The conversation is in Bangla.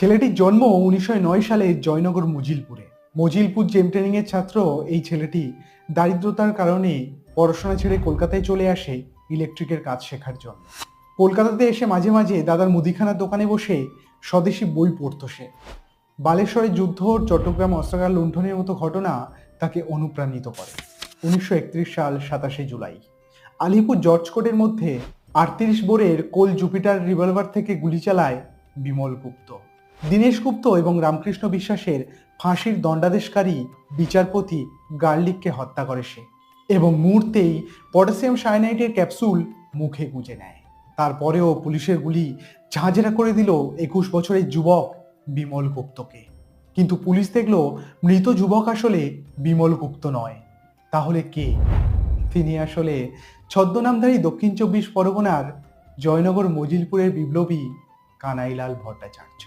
ছেলেটির জন্ম উনিশশো নয় সালে জয়নগর মজিলপুরে। মজিলপুর জেম ট্রেনিং এর ছাত্র এই ছেলেটি দারিদ্রতার কারণে পড়াশোনা ছেড়ে কলকাতায় চলে আসে ইলেকট্রিকের কাজ শেখার জন্য। কলকাতাতে এসে মাঝে মাঝে দাদার মুদিখানার দোকানে বসে স্বদেশি বই পড়তো সে। বালেশ্বরের যুদ্ধ, চট্টগ্রাম অস্ত্রাগার লুণ্ঠনের মতো ঘটনা তাকে অনুপ্রাণিত করে। উনিশশো একত্রিশ সাল সাতাশে জুলাই। আলিপুর জর্জ কোর্টের মধ্যে আটত্রিশ বোরের কোল জুপিটার রিভলভার থেকে গুলি চালায় বিমল গুপ্ত। দীনেশ গুপ্ত এবং রামকৃষ্ণ বিশ্বাসের ফাঁসির দণ্ডাদেশকারী বিচারপতি গার্লিককে হত্যা করে সে এবং মুহূর্তেই পটাশিয়াম সায়ানাইডের ক্যাপসুল মুখে গুঁজে নেয়। তারপরেও পুলিশের গুলি ঝাঁঝরা করে দিল একুশ বছরের যুবক বিমল গুপ্তকে। কিন্তু পুলিশ দেখল মৃত যুবক আসলে বিমল গুপ্ত নয়। তাহলে কে? তিনি আসলে ছদ্মনামধারী দক্ষিণ চব্বিশ পরগনার জয়নগর মজিলপুরের বিপ্লবী কানাইলাল ভট্টাচার্য।